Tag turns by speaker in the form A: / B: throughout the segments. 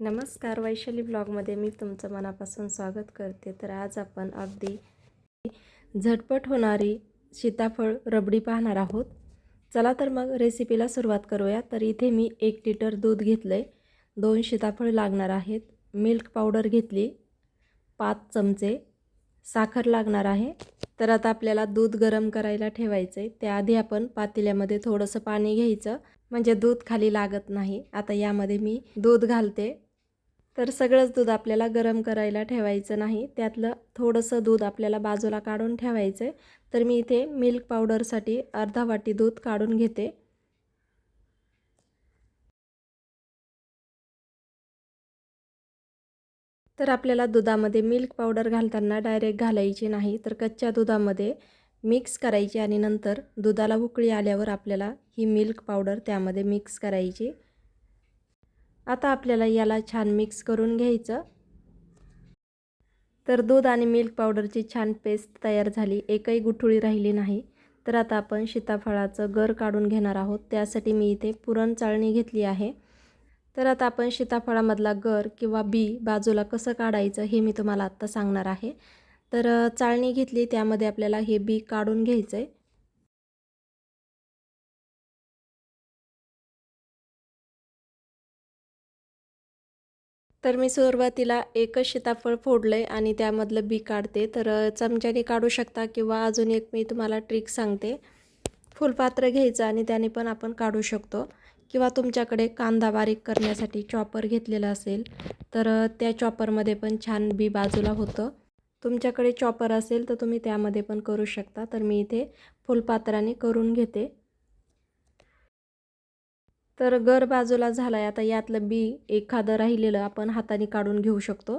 A: नमस्कार वैशाली ब्लॉगमध्ये मी तुमचं मनापासून स्वागत करते. तर आज आपण अगदी झटपट होणारी सीताफळ रबडी पाहणार आहोत. चला तर मग रेसिपीला सुरुवात करूया. तर इथे मी एक लिटर दूध घेतलं आहे दोन सीताफळ लागणार आहेत. मिल्क पावडर घेतली. पाच चमचे साखर लागणार आहे. तर आता आपल्याला दूध गरम करायला ठेवायचं आहे त्याआधी आपण पातेल्यामध्ये थोडंसं पाणी घ्यायचं. म्हणजे दूध खाली लागत नाही. आता यामध्ये मी दूध घालते. तर सगळंच दूध आपल्याला गरम करायला ठेवायचं नाही. त्यातलं थोडंसं दूध आपल्याला बाजूला काढून ठेवायचं आहे तर मी इथे मिल्क पावडरसाठी अर्धा वाटी दूध काढून घेते. तर आपल्याला दुधामध्ये मिल्क पावडर घालताना डायरेक्ट घालायची नाही तर कच्च्या दुधामध्ये मिक्स करायची आणि नंतर दुधाला उकळी आल्यावर आपल्याला ही मिल्क पावडर त्यामध्ये मिक्स करायची. आता आपल्याला याला छान मिक्स करून घ्यायचं. तर दूध आणि मिल्क पावडरची छान पेस्ट तयार झाली. एकही गुठुळी राहिली नाही. तर आता आपण सीताफळाचं गर काढून घेणार आहोत. त्यासाठी मी इथे पुरण चाळणी घेतली आहे. तर आता आपण सीताफळामधला गर किंवा बी बाजूला कसं काढायचं हे मी तुम्हाला आत्ता सांगणार आहे. तर चाळणी घेतली. त्यामध्ये आपल्याला हे बी काढून घ्यायचं आहे तर मी सुरुवातीला एकच सीताफळ फोडलं आहे आणि त्यामधलं बी काढते. तर चमच्याने काढू शकता किंवा अजून एक मी तुम्हाला ट्रिक सांगते. फुलपात्र घ्यायचं आणि त्याने पण आपण काढू शकतो. किंवा तुमच्याकडे कांदा बारीक करण्यासाठी चॉपर घेतलेला असेल तर त्या चॉपरमध्ये पण छान बी बाजूला होतं. तुमच्याकडे चॉपर असेल तर तुम्ही त्यामध्ये पण करू शकता. तर मी इथे फुलपात्राने करून घेते. तर गर बाजूला झाला आहे आता यातलं बी एखादं राहिलेलं आपण हाताने काढून घेऊ शकतो.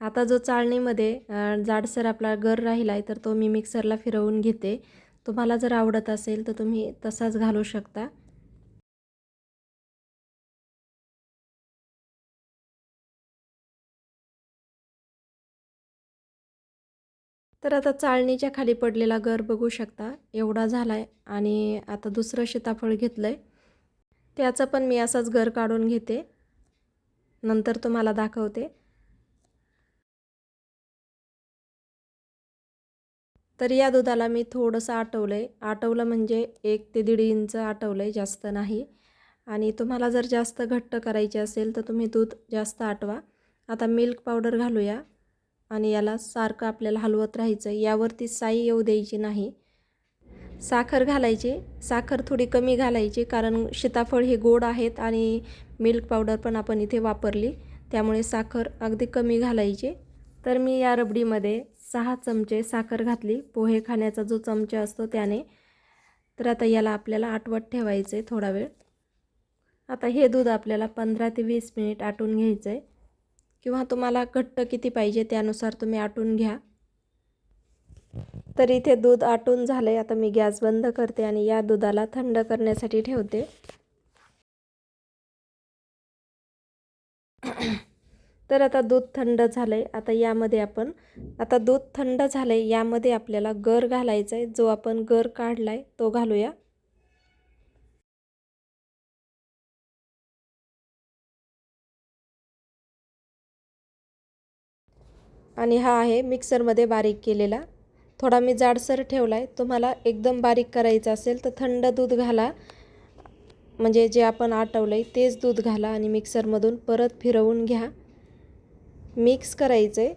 A: आता जो चाळणीमध्ये जाडसर आपला गर राहिला आहे तर तो मी मिक्सरला फिरवून घेते. तुम्हाला जर आवडत असेल तर तुम्ही तसाच घालू शकता. तर आता चाळणीच्या खाली पडलेला गर बघू शकता. एवढा झाला आहे आणि आता दुसरं सीताफळ घेतलं आहे त्याचं पण मी असंच घर काढून घेते. नंतर तुम्हाला दाखवते. तर या दुधाला मी थोडंसं आटवलं आहे आटवलं म्हणजे एक ते दीड इंच आटवलं आहे जास्त नाही. आणि तुम्हाला जर जास्त घट्ट करायचे असेल तर तुम्ही दूध जास्त आटवा. आता मिल्क पावडर घालूया. आणि याला सारखं आपल्याला हलवत राहायचं यावरती साई येऊ द्यायची नाही. साखर घालायची साखर थोडी कमी घालायची कारण सीताफळ हे गोड आहेत आणि मिल्क पावडर पण आपण इथे वापरली त्यामुळे साखर अगदी कमी घालायची. तर मी या रबडीमध्ये सहा चमचे साखर घातली पोहे खाण्याचा जो चमचा असतो त्याने. तर आता याला आपल्याला आटवत ठेवायचं आहे थोडा वेळ. आता हे दूध आपल्याला पंधरा ते वीस मिनिट आटून घ्यायचं आहे किंवा तुम्हाला घट्ट किती पाहिजे त्यानुसार तुम्ही आटून घ्या. तर इथे दूध आटून झालं आहे आता मी गॅस बंद करते आणि या दुधाला थंड करण्यासाठी ठेवते. तर आता दूध थंड झालं आहे आता यामध्ये आपण आता दूध थंड झालं आहे यामध्ये आपल्याला गर घालायचा आहे जो आपण गर काढला आहे तो घालूया. आणि हा आहे मिक्सरमध्ये बारीक केलेला. थोडा मी जाडसर ठेवला आहे तुम्हाला एकदम बारीक करायचं असेल तर थंड दूध घाला. म्हणजे जे आपण आटवलं आहे तेच दूध घाला आणि मिक्सरमधून परत फिरवून घ्या. मिक्स करायचं आहे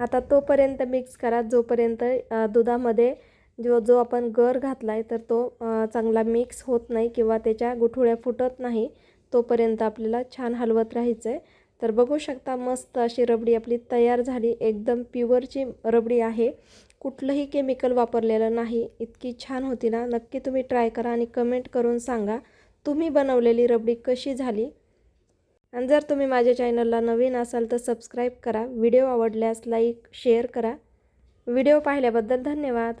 A: आता तोपर्यंत मिक्स करा. जोपर्यंत दुधामध्ये जो जो आपण गर घातला आहे तर तो चांगला मिक्स होत नाही किंवा त्याच्या गुठुळ्या फुटत नाही तोपर्यंत आपल्याला छान हलवत राहायचं आहे तर बघू शकता मस्त अशी रबडी आपली तयार झाली. एकदम प्युअरची रबडी आहे. कुठलंही केमिकल वापरलेलं नाही. इतकी छान होती ना. नक्की तुम्ही ट्राय करा आणि कमेंट करून सांगा. तुम्ही बनवलेली रबडी कशी झाली? आणि जर तुम्ही माझ्या चॅनलला नवीन असाल तर सबस्क्राईब करा. व्हिडिओ आवडल्यास लाईक शेअर करा. व्हिडिओ पाहिल्याबद्दल धन्यवाद.